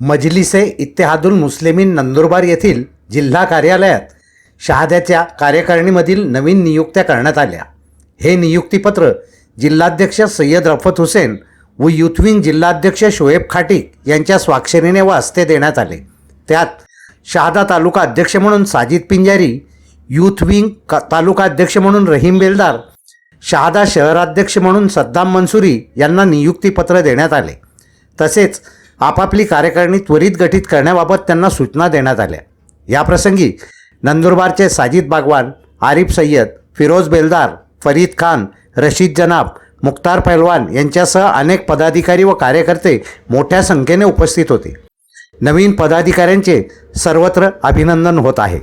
मजलिसे इत्तेहादुल मुस्लिमीन नंदुरबार येथील जिल्हा कार्यालयात शहाद्याच्या कार्यकारिणीमधील नवीन नियुक्त्या करण्यात आल्या. हे नियुक्तीपत्र जिल्हाध्यक्ष सय्यद रफत हुसेन व युथविंग जिल्हाध्यक्ष शोएब खाटीक यांच्या स्वाक्षरीने व हस्ते देण्यात आले. त्यात शहादा तालुका अध्यक्ष म्हणून साजिद पिंजारी युथविंग क- तालुका अध्यक्ष म्हणून रहीम बेलदार शहादा शहराध्यक्ष म्हणून सद्दाम मनसुरी यांना नियुक्तीपत्र देण्यात आले. तसेच आपापली कार्यकारिणी त्वरित गठीत करण्याबाबत त्यांना सूचना देण्यात आल्या. याप्रसंगी नंदुरबारचे साजिद बागवान आरिफ सय्यद फिरोज बेलदार फरीद खान रशीद जनाब मुख्तार पहलवान यांच्यासह अनेक पदाधिकारी व कार्यकर्ते मोठ्या संख्येने उपस्थित होते. नवीन पदाधिकाऱ्यांचे सर्वत्र अभिनंदन होत आहे.